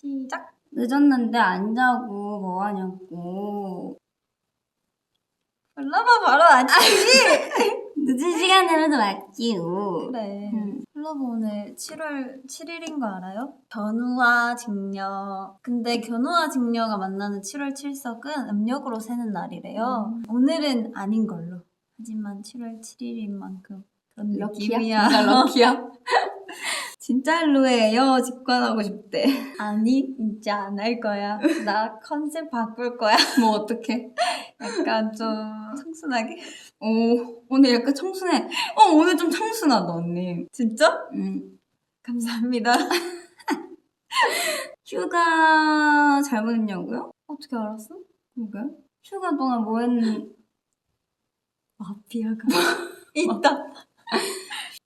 시작. 늦었는데 안 자고 뭐 하냐고. 불러봐 바로 아지. 늦은 시간이라도 왔지요. 그래. 음. 플러브 오늘 7월 7일인 거 알아요? 견우와 직녀. 근데 견우와 직녀가 만나는 7월 7석은 음력으로 세는 날이래요. 음. 오늘은 아닌 걸로. 하지만 7월 7일인 만큼 그런 럭키야? 느낌이야. 럭키야? 진짜로예요. 직관하고 싶대. 아니, 진짜 안 할 거야. 나 컨셉 바꿀 거야. 뭐 어떡해? 약간 좀 청순하게. 오, 오늘 약간 청순해. 어, 오늘 좀 청순하다, 언니. 진짜? 음. 감사합니다. 휴가 잘 보냈냐고요? 어떻게 알았어? 그러게. 휴가 동안 뭐 했는, 마피아가 있다.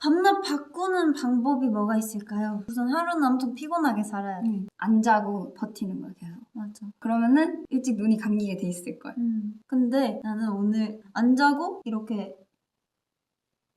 밤낮 바꾸는 방법이 뭐가 있을까요? 우선 하루는 엄청 피곤하게 살아야 돼. 음, 안 자고 버티는 거야, 계속. 맞아. 그러면은 일찍 눈이 감기게 돼 있을 거야. 음. 근데 나는 오늘 안 자고 이렇게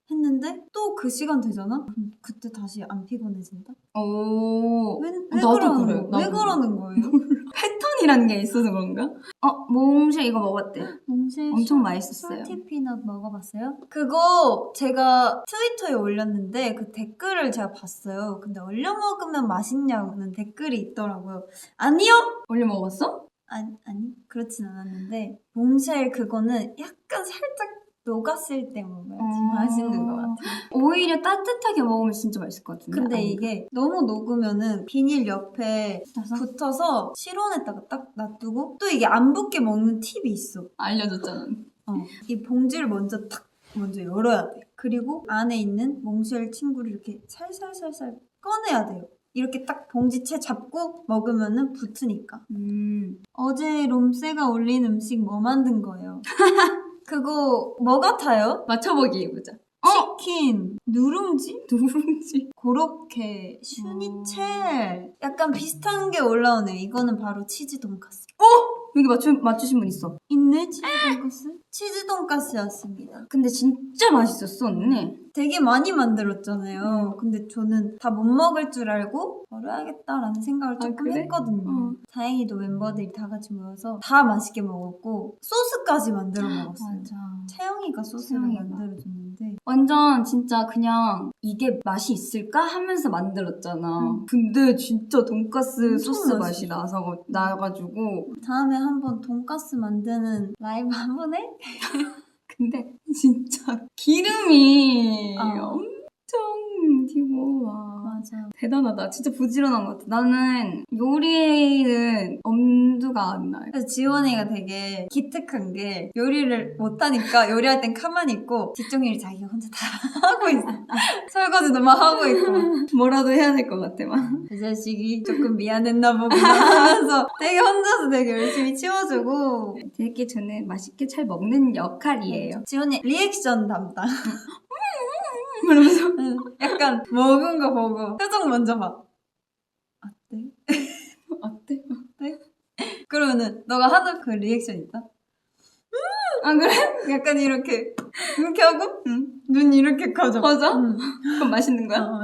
했는데 또 그 시간 되잖아? 그럼 그때 다시 안 피곤해진다? 오, 왜, 왜 나도 그러는 그래, 거? 왜 나도 그러는 거예요? 패턴이라는 게 있어서 그런가? 어, 몽쉘 이거 먹었대. 몽쉘 엄청 맛있었어요. 솔티피넛 먹어봤어요? 그거 제가 트위터에 올렸는데 그 댓글을 제가 봤어요. 근데 얼려 먹으면 맛있냐는 댓글이 있더라고요. 아니요! 원래 먹었어? 아니, 아니 그렇진 않았는데 몽쉘 그거는 약간 살짝 녹았을 때 먹어야지 음. 맛있는 것 같아요. 오히려 따뜻하게 먹으면 진짜 맛있을 것 같은데. 근데 아닌가? 이게 너무 녹으면은 비닐 옆에 붙어서? 붙어서 실온에다가 딱 놔두고 또 이게 안 붙게 먹는 팁이 있어. 알려줬잖아. 어. 이 봉지를 먼저 탁 먼저 열어야 돼. 그리고 안에 있는 몽쉘 친구를 이렇게 살살살살 꺼내야 돼요. 이렇게 딱 봉지채 잡고 먹으면은 붙으니까. 음. 어제 롬세가 올린 음식 뭐 만든 거예요? 그거 뭐 같아요? 맞춰보기 해보자. 치킨, 누룽지? 누룽지. 고로케, 슈니첼. 약간 비슷한 게 올라오네요. 이거는 바로 치즈 돈까스. 여기 맞추, 맞추신 분 있어. 있네, 치즈 돈까스? 치즈 돈까스였습니다. 근데 진짜 맛있었어, 언니. 되게 많이 만들었잖아요. 근데 저는 다 못 먹을 줄 알고 버려야겠다라는 생각을 아, 조금 그래? 했거든요. 어. 다행히도 멤버들이 다 같이 모여서 다 맛있게 먹었고 소스까지 만들어 먹었어요. 채영이가 소스를 채영이가. 만들어줬는데 완전 진짜 그냥 이게 맛이 있을까 하면서 만들었잖아. 음. 근데 진짜 돈가스 엄청 소스 맛이. 나서 나가지고 다음에 한번 돈까스 만드는 라이브 한번 해? 근데 진짜 기름이 어. 엄청 튀고 와. 맞아. 대단하다. 진짜 부지런한 것 같아. 나는 요리는 엄두가 안 나요. 그래서 지원이가 되게 기특한 게 요리를 못하니까 요리할 땐 가만히 있고 뒷정리를 자기가 혼자 다 하고 있어. 설거지도 막 하고 있고. 뭐라도 해야 될 것 같아, 막. 그 자식이 조금 미안했나 보구나 하면서 되게 혼자서 되게 열심히 치워주고 되게 저는 맛있게 잘 먹는 역할이에요. 지원이 리액션 담당 그러면서 응. 약간 먹은 거 보고 표정 먼저 봐 어때? 어때? 그러면은 너가 하는 그 리액션 있다? 아 그래? 약간 이렇게 이렇게 하고 응. 눈 이렇게 커져 맞아? 응. 그럼 맛있는 거야? 어.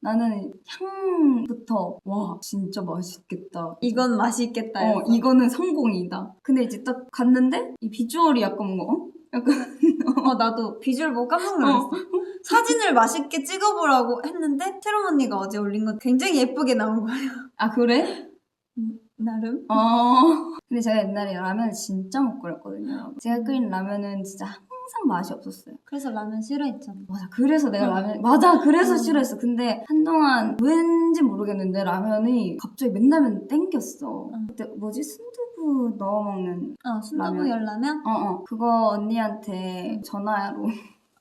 나는 향부터 와 진짜 맛있겠다. 이건 맛있겠다 어 해서. 이거는 성공이다. 근데 이제 딱 갔는데 이 비주얼이 약간 뭔가 어? 약간 어, 나도 비주얼 보고 깜짝 놀랐어. 사진을 맛있게 찍어보라고 했는데, 트럼 언니가 어제 올린 건 굉장히 예쁘게 나온 거예요. 아 그래? 나름? 어. 근데 제가 옛날에 라면 진짜 못 끓였거든요. 제가 끓인 라면은 진짜 항상 맛이 없었어요. 그래서 라면 싫어했잖아. 맞아. 그래서 내가 응. 라면 맞아. 그래서 응. 싫어했어. 근데 한동안 왠지 모르겠는데 라면이 갑자기 맨날 맨날 땡겼어. 응. 그때 뭐지 순두부 넣어 먹는 어, 순두부 라면? 열라면? 어 어 그거 언니한테 전화로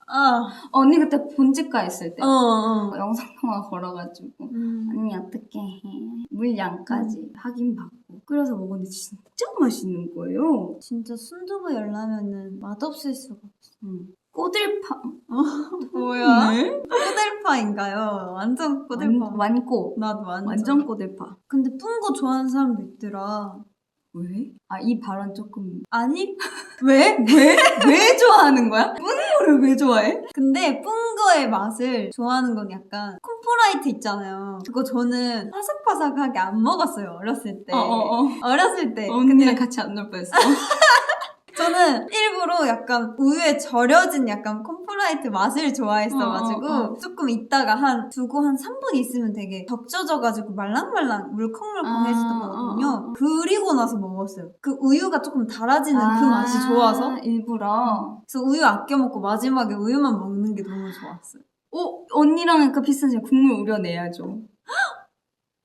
어, 언니 그때 본집가 있을 때 어, 어. 영상 통화 걸어가지고 음. 언니 어떻게 해 물량까지 확인받고 끓여서 먹었는데 진짜 맛있는 거예요. 진짜 순두부 열라면은 맛없을 수가 없어. 음. 꼬들파 뭐야? 네? 꼬들파인가요? 완전 꼬들파. 완, 완꼬 나도 완전. 완전 꼬들파 근데 푼 거 좋아하는 사람도 있더라. 왜? 아 이 발언 조금 아니 왜? 왜? 왜 좋아하는 거야? 뿌는 거를 왜 좋아해? 근데 뿡거의 맛을 좋아하는 건 약간 콤프라이트 있잖아요. 그거 저는 바삭바삭하게 안 먹었어요 어렸을 때. 어 어 어 어렸을 때. 언니랑 근데 같이 안 놀 뻔했어 저는 일부러 약간 우유에 절여진 약간 콤프라이트 맛을 좋아했어가지고 어, 어, 조금 있다가 한 두고 한 3분 있으면 되게 적셔져가지고 말랑말랑 물컹물컹해지던 아, 거거든요. 어, 어, 어. 그리고 나서 먹었어요. 그 우유가 조금 달아지는 그 맛이 좋아서 아, 일부러 그래서 우유 아껴 먹고 마지막에 우유만 먹는 게 너무 좋았어요. 어? 언니랑 약간 비슷한 국물 우려내야죠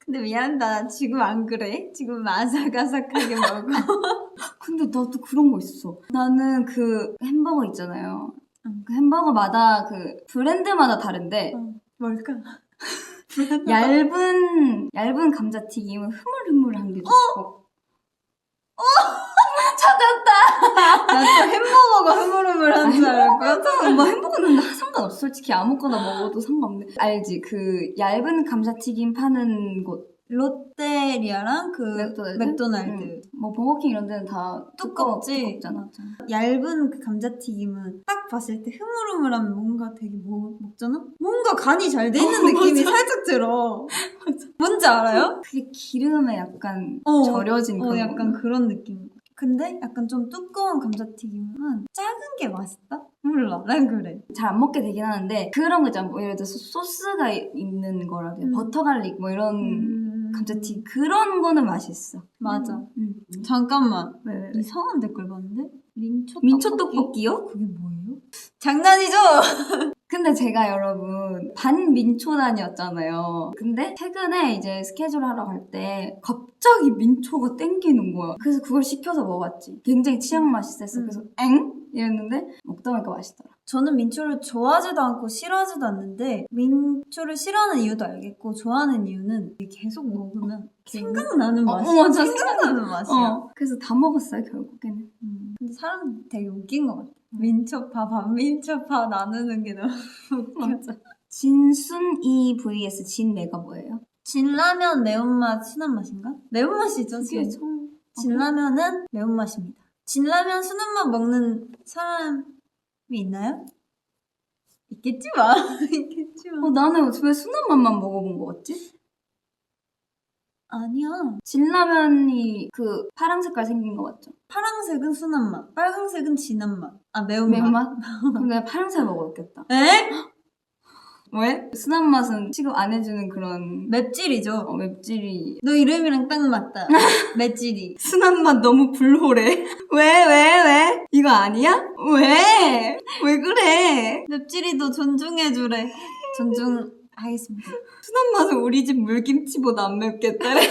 근데 미안하다. 지금 안 그래? 지금 아삭아삭하게 먹어. 근데 나도 그런 거 있어. 나는 그 햄버거 있잖아요. 응. 그 햄버거마다 그 브랜드마다 다른데 뭘까? 얇은 얇은 감자튀김은 흐물흐물한 게 좋고. 찾았다. 나 또 햄버거가 흐물흐물한 줄 알았고요. 뭐 햄버거는 나 상관없어. 솔직히 아무거나 먹어도 상관없네. 알지? 그 얇은 감자튀김 파는 곳. 롯데리아랑 그 맥도날드? 맥도날드. 응. 뭐 버거킹 이런 데는 다 두껍지? 두껍잖아. 얇은 그 감자튀김은 딱 봤을 때 흐물흐물하면 뭔가 되게 뭐, 먹잖아? 뭔가 간이 잘 돼 있는 어, 느낌이 맞아. 살짝 들어. 뭔지 알아요? 그게 기름에 약간 어, 절여진 어, 그런 약간 거. 그런 느낌. 근데 약간 좀 두꺼운 감자튀김은 작은 게 맛있다? 몰라. 난 그래. 잘 안 먹게 되긴 하는데 그런 거 있잖아. 뭐 예를 들어서 소스가 이- 있는 거라든지 음. 버터 갈릭 뭐 이런 음, 감자튀김 그런 거는 맛있어. 맞아. 음. 잠깐만. 왜, 왜, 왜? 이상한 댓글 봤는데? 민초 민초 떡볶이? 떡볶이요? 그게 뭐예요? 장난이죠? 근데 제가 여러분 반민초단이었잖아요. 근데 최근에 이제 스케줄 하러 갈 때 갑자기 민초가 땡기는 거야. 그래서 그걸 시켜서 먹었지. 굉장히 취향 맛있었어. 음. 그래서 엥? 이랬는데 먹다 보니까 맛있더라. 저는 민초를 좋아하지도 않고 싫어하지도 않는데 민초를 싫어하는 이유도 알겠고 좋아하는 이유는 계속 먹으면 생각나는 어, 맛이야. 어, 맞아. 생각나는 맛이야. 어, 그래서 다 먹었어요 결국에는. 음. 근데 사람 되게 웃긴 것 같아. 민초파, 반민초파 나누는 게 너무 웃겨. 맞아. 진순이 vs 진매가 뭐예요? 진라면 매운맛 순한 맛인가? 매운맛이죠 그게 진. 참... 진라면은 매운맛입니다. 진라면 순한 맛 먹는 사람이 있나요? 있겠지만 있겠지만 어, 나는 왜 순한 맛만 먹어본 것 같지? 아니야. 진라면이 그 파란 색깔 생긴 거 맞죠? 파란색은 순한 맛, 빨간색은 진한 맛. 아 매운맛. 매운맛? 그럼 내가 파란색 먹었겠다. 에? 왜? 순한 맛은 취급 안 해주는 그런 맵찔이죠. 어, 맵찔이. 너 이름이랑 딱 맞다. 맵찔이. 순한 맛 너무 불호래. 왜, 왜, 왜? 이거 아니야? 왜? 왜 그래? 맵찔이도 존중해주래. 존중하겠습니다. 순한 맛은 우리 집 물김치보다 안 맵겠다래.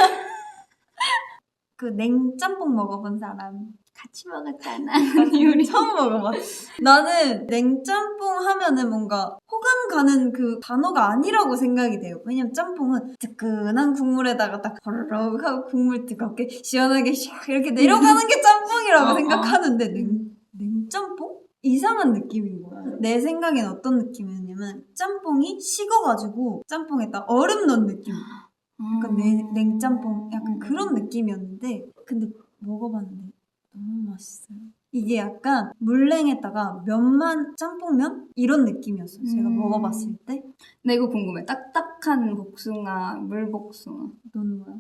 그 냉짬뽕 먹어본 사람. 같이 먹었잖아. 우리 처음 먹어봐. 나는 냉짬뽕 하면은 뭔가 호감 가는 그 단어가 아니라고 생각이 돼요. 왜냐면 짬뽕은 뜨끈한 국물에다가 딱 버르륵 하고 국물 뜨겁게 시원하게 샥 이렇게 내려가는 게 짬뽕이라고 어, 어. 생각하는데 냉, 냉짬뽕? 이상한 느낌인 거야. 내 생각엔 어떤 느낌이었냐면 짬뽕이 식어가지고 짬뽕에다 얼음 넣은 느낌. 약간 냉, 냉짬뽕 약간 음. 그런 느낌이었는데 근데 먹어봤는데 너무 맛있어요. 이게 약간 물냉에다가 면만 짬뽕면 이런 느낌이었어요. 제가 음. 먹어봤을 때. 나 이거 궁금해. 딱딱한 복숭아, 물복숭아. 너는 뭐야?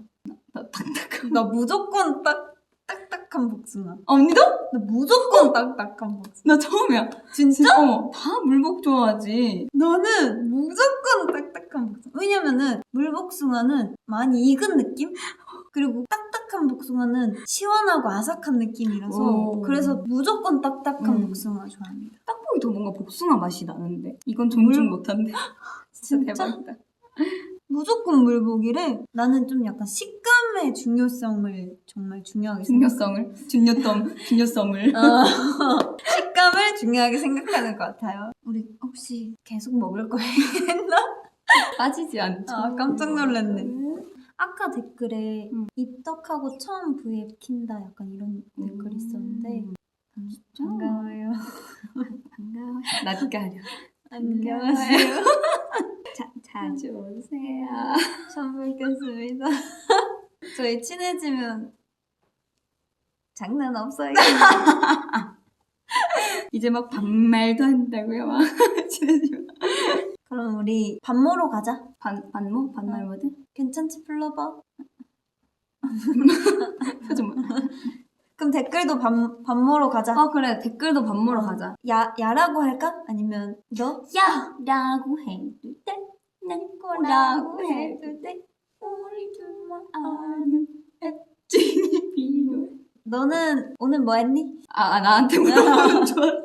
나 딱딱한. 나 무조건 딱 딱딱한 복숭아. 언니도? 나 무조건 딱딱한 복숭아. 나 처음이야. 진짜? 어, 다 물복 좋아하지. 너는 무조건 딱딱한 복숭아. 왜냐면은 물복숭아는 많이 익은 느낌? 그리고 딱딱한 복숭아는 시원하고 아삭한 느낌이라서 오. 그래서 무조건 딱딱한 음. 복숭아 좋아합니다. 떡볶이 더 뭔가 복숭아 맛이 나는데. 이건 존중 물- 못한데. 진짜 진짜? 대박이다. 무조건 물복이래. 나는 좀 약간 식감 의 중요성을 정말 중요하게. 중요성을, 중요점, 중요성을. 어, 식감을 중요하게 생각하는 것 같아요. 우리 혹시 계속 먹을 거예요? 빠지지 않죠. 아, 깜짝 놀랐네. 아까 댓글에 음. 입덕하고 처음 V앱 킨다 약간 이런 댓글 있었는데 음, 반가워요. 반가워. 낯가려. 안녕하세요. 자, 자주 오세요. 처음 뵙겠습니다. 저희 친해지면 장난 없어요. 이제 막 반말도 한다고요, 막. 친해지 마. 그럼 우리 밥 먹으러 가자. 반, 반모? 반말 모드? 괜찮지 불러봐. 표정 봐. 그럼 댓글도 밥, 밥 먹으러 가자. 어, 그래. 댓글도 밥 먹으러 가자. 야 야라고 할까? 아니면 너? 야! 라고 해줄 때, 난 거라고 해줄 때, 우리 둘만 아는 애증이 필요해. 너는 오늘 뭐 했니? 아, 아 나한테 물어보는 줄 알았어.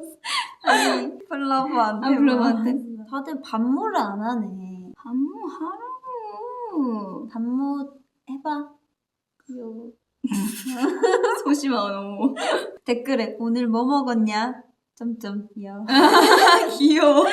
아니 플러버한테. 아, 플러버한테? 뭐. 다들 반모를 안 하네. 반모 하라고. 반모 해봐. 귀여워. 소심하고 너무. 댓글에 오늘 뭐 먹었냐? 점점 야. 귀여워.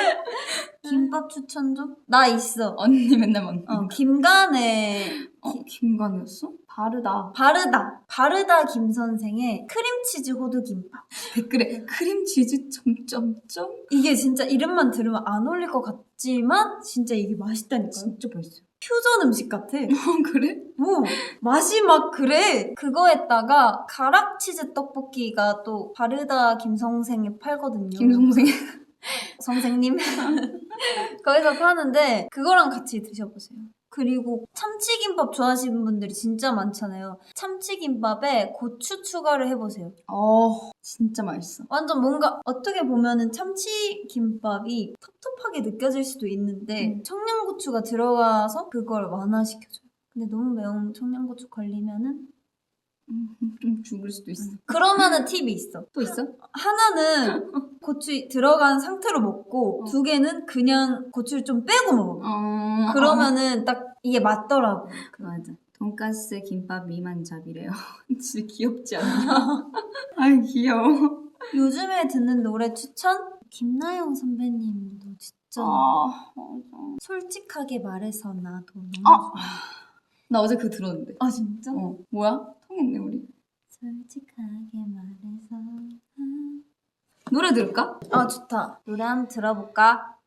김밥 추천 좀? 나 있어. 언니 맨날 먹는 어 거. 김간의 어, 김관이었어? 바르다. 바르다. 바르다 김 선생의 크림치즈 호두 김밥. 댓글에 크림치즈 점점점 이게 진짜 이름만 들으면 안 어울릴 것 같지만 진짜 이게 맛있다니까요. 진짜 맛있어. 퓨전 음식 같아. 어, 그래? 오, 맛이 막 그래. 그거에다가 가락치즈 떡볶이가 또 바르다 김선생에 팔거든요. 김송생. 선생님. 거기서 파는데 그거랑 같이 드셔보세요. 그리고 참치김밥 좋아하시는 분들이 진짜 많잖아요. 참치김밥에 고추 추가를 해보세요. 어, 진짜 맛있어. 완전 뭔가 어떻게 보면은 참치김밥이 텁텁하게 느껴질 수도 있는데 음. 청양고추가 들어가서 그걸 완화시켜줘요. 근데 너무 매운 청양고추 걸리면은 음, 좀 죽을 수도 있어. 그러면은 팁이 있어. 또 있어? 하나는 고추 들어간 상태로 먹고 어. 두 개는 그냥 고추를 좀 빼고 먹어. 어. 그러면은 딱 이게 맞더라고. 그 맞아. 돈가스 김밥 미만잡이래요. 진짜 귀엽지 않나? 아이 귀여워. 요즘에 듣는 노래 추천? 김나영 선배님도 진짜 아 맞아. 솔직하게 말해서 나도 너무 아! 좋아. 나 어제 그거 들었는데. 아 진짜? 어 뭐야? 통했네 우리. 솔직하게 말해서 노래 들을까? 아 좋다 노래 한번 들어볼까?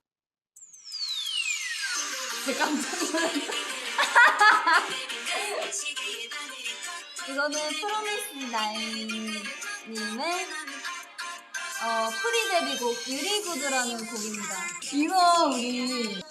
깜짝 놀랐어 이거는 프로미스 나인님의 어, 프리 데뷔곡 유리구드라는 곡입니다 이거 우리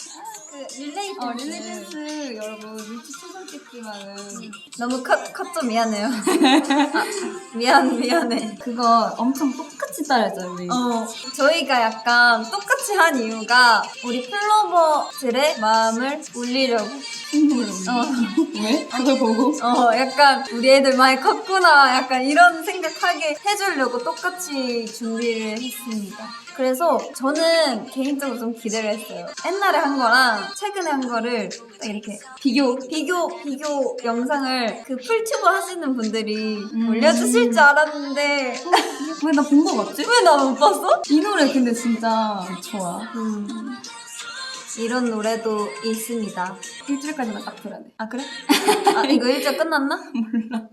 그 릴레이 어 릴레이 댄스 여러분 눈치 채셨겠지만은 너무 컷, 컷좀 미안해요 아, 미안 미안해 그거 엄청 똑같이 따라했어요 우리. 어, 저희가 약간 똑같이 한 이유가 우리 플로버들의 마음을 울리려고. 친구를 어, 왜? 그걸 보고? 어, 약간 우리 애들 많이 컸구나. 약간 이런 생각하게 해주려고 똑같이 준비를 했습니다. 그래서 저는 개인적으로 좀 기대를 했어요. 옛날에 한 거랑 최근에 한 거를 딱 이렇게 비교. 비교, 비교 영상을 그 풀튜버 하시는 분들이 음. 올려주실 줄 알았는데 왜 나 본 거 같지? 왜 나 못 봤어? 이 노래 근데 진짜 좋아. 음, 이런 노래도 있습니다. 일주일까지만 딱 들어야 돼. 아 그래? 아 이거 일자 끝났나?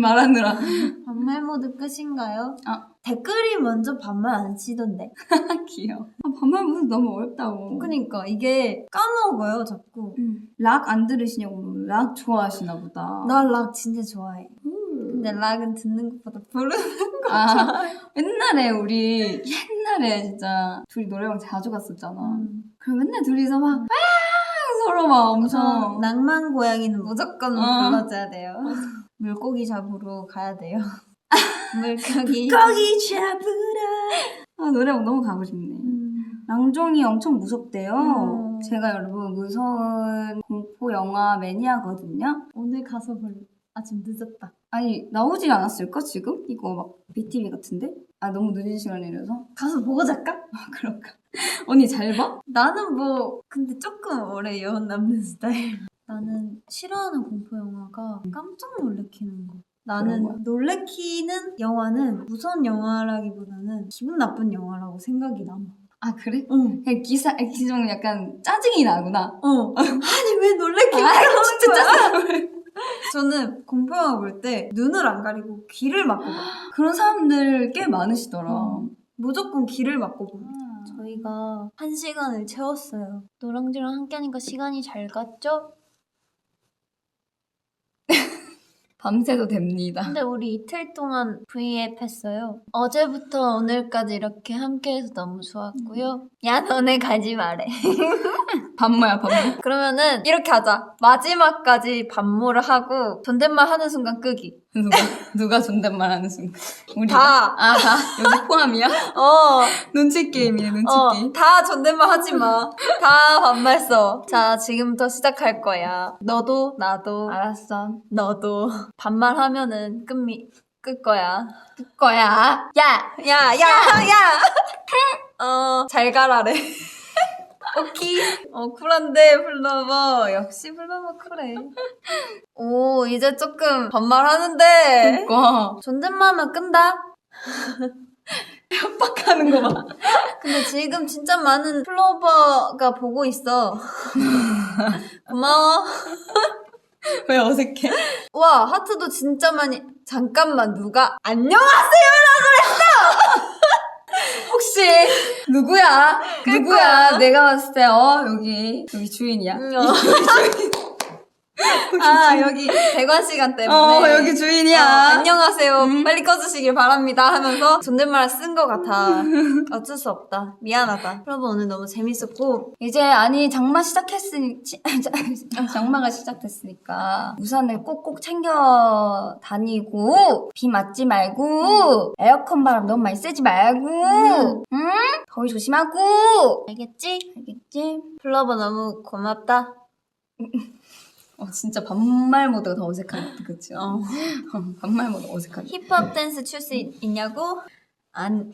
말하느라. 반말 모드 끝인가요? 아. 댓글이 먼저 반말 안 치던데. 귀여워. 아, 반말 무슨 너무 어렵다고. 그니까 이게 까먹어요 자꾸. 락안 들으시냐고. 락 좋아하시나 보다. 나 락 진짜 좋아해. 음. 근데 락은 듣는 것보다 부르는 아, 옛날에 우리 옛날에 진짜 둘이 노래방 자주 갔었잖아. 음. 그럼 맨날 둘이서 막 아, 서로 막 엄청 저 낭만 고양이는 무조건 어. 불러줘야 돼요. 물고기 잡으러 가야 돼요. 물고기. 잡으라. 아 노래방 너무 가고 싶네. 음. 낭종이 엄청 무섭대요. 음. 제가 여러분 무서운 공포 영화 매니아거든요. 오늘 가서 볼래. 아 지금 늦었다. 아니 나오지 않았을까 지금? 이거 막 BTV 같은데? 아 너무 늦은 시간이라서? 가서 보고 잘까? 아 그럴까? 언니 잘 봐? 나는 뭐 근데 조금 오래 여운 남는 스타일. 나는 싫어하는 공포 영화가 깜짝 놀래키는 거. 나는? 놀래키는 영화는 무서운 영화라기보다는 기분 나쁜 영화라고 생각이 남아. 아 그래? 응. 그냥 기사 기종 약간 짜증이 나구나. 어. 아니 왜 놀래키는 아, 거야? 진짜 짜증. 저는 공포 영화 볼 때 눈을 안 가리고 귀를 막고 봐. 그런 사람들 꽤 많으시더라. 어. 무조건 귀를 막고 봐. 아. 저희가 한 시간을 채웠어요. 노랑지랑 함께하니까 시간이 잘 갔죠? 밤새도 됩니다. 근데 우리 이틀 동안 V앱 했어요. 어제부터 오늘까지 이렇게 함께해서 너무 좋았고요. 야 너네 가지 말해. 반모야 반모. 그러면은 이렇게 하자. 마지막까지 반모를 하고 존댓말 하는 순간 끄기. 누가 누가 존댓말 하는 순간. 우리 다. 아, 다 여기 포함이야? 어, 눈치 게임이네 눈치 어, 게임. 다 존댓말 하지 마. 다 반말 써. 자, 지금부터 시작할 거야. 너도 나도 알았어. 너도 반말 하면은 끕미 끌 거야. 끌 거야. 야, 야, 야, 야. 어, 잘 가라래. 오키. 어, 쿨한데, 플러버. 역시 플러버 쿨해. 오, 이제 조금 반말하는데. 그거 존댓말만 끈다? 협박하는 거 봐. 근데 지금 진짜 많은 플로버가 보고 있어. 고마워. 왜 어색해? 와, 하트도 진짜 많이. 잠깐만, 누가 안녕하세요라고 그랬어! 혹시 누구야? 누구야? 내가 봤을 때 어 여기 여기 주인이야. 음, 어. 아, 여기 대관 시간 때문에. 어 여기 주인이야. 어, 안녕하세요. 음. 빨리 꺼주시길 바랍니다. 하면서 존댓말 쓴 것 같아. 어쩔 수 없다. 미안하다. 플로버 오늘 너무 재밌었고. 이제 아니 장마 시작했으니 치- 장마가 시작됐으니까 우산을 꼭꼭 챙겨 다니고 비 맞지 말고 에어컨 바람 너무 많이 쐬지 말고 응? 더위 조심하고 알겠지? 알겠지? 플로버 너무 고맙다. 어 진짜 반말 모드가 더 어색한 그치? 어. 반말 모드 어색한 힙합 댄스 출수 있냐고? 아니.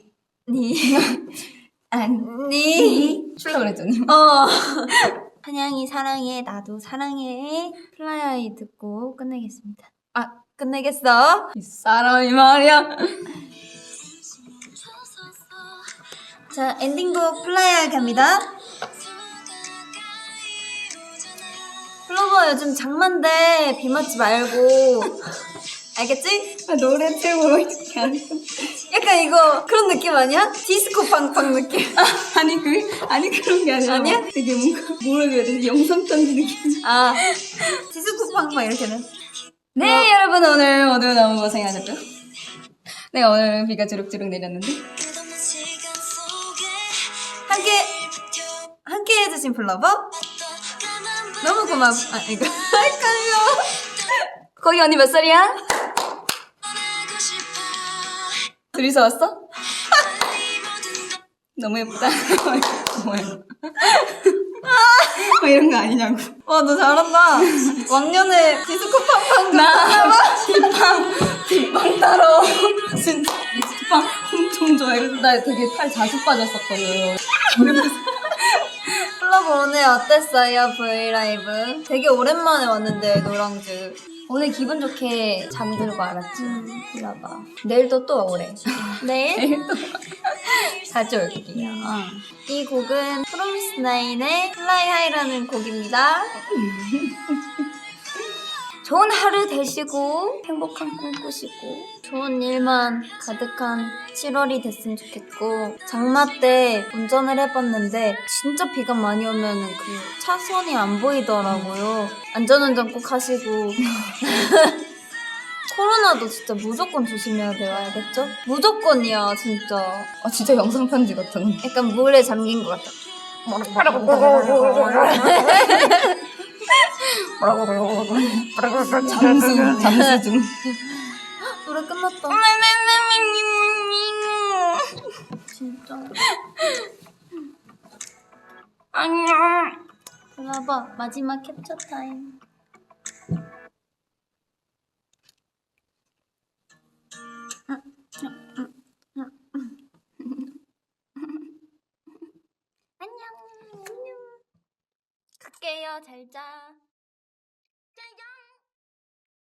아니 니. 출라 그랬더니 어. 한양이 사랑해. 나도 사랑해. 플라이아이 듣고 끝내겠습니다. 아, 끝내겠어. 이 사람이 말이야 자, 엔딩곡 플라이아이 갑니다. 플로버 요즘 장만데 비 맞지 말고. 알겠지? 아, 노래 틀고 이렇게 하니까 약간 이거 그런 느낌 아니야? 디스코 팡팡 느낌. 아니 그 아니 그런 게 아니라 아니야? 되게 뭔가 뭐라 그래야 되지 영상 편지 느낌 아, 디스코 팡팡 이렇게는. 네 여러분 오늘 모두 너무 고생하셨죠? 네 오늘 비가 주룩주룩 내렸는데 함께 함께 해주신 플러버 너무 고맙. 아 이거 헷갈려. 거기 언니 몇 살이야? 둘이서 왔어? 너무 예쁘다 뭐야 뭐 이런 거 아니냐고 와 너 잘한다. 왕년에 디스코 팡팡 나 뒷방 뒷방 따러 진짜 뒷방 엄청 좋아해 그래서 나 되게 팔 자주 빠졌었거든 플러버 오늘 어땠어요 브이라이브? 되게 오랜만에 왔는데 노랑즈. 오늘 기분 좋게 잠들고 알았지? 이라봐. 내일도 또 오래. 내일? 자주 올게요. 이 곡은 프로미스 나인의 플라이 하이라는 곡입니다. 좋은 하루 되시고 행복한 꿈 꾸시고 좋은 일만 가득한 7월이 됐으면 좋겠고 장마 때 운전을 해봤는데 진짜 비가 많이 오면은 그 차선이 안 보이더라고요. 안전운전 꼭 하시고 코로나도 진짜 무조건 조심해야 돼요, 알겠죠? 무조건이야, 진짜. 아 진짜 영상 편지 같은 약간 물에 잠긴 것 같아. 잠수 잠수 중 노래 끝났다. 진짜. 안녕 봐봐, 마지막 캡처 타임. 안녕. 갈게요. 잘 자. 잘 자.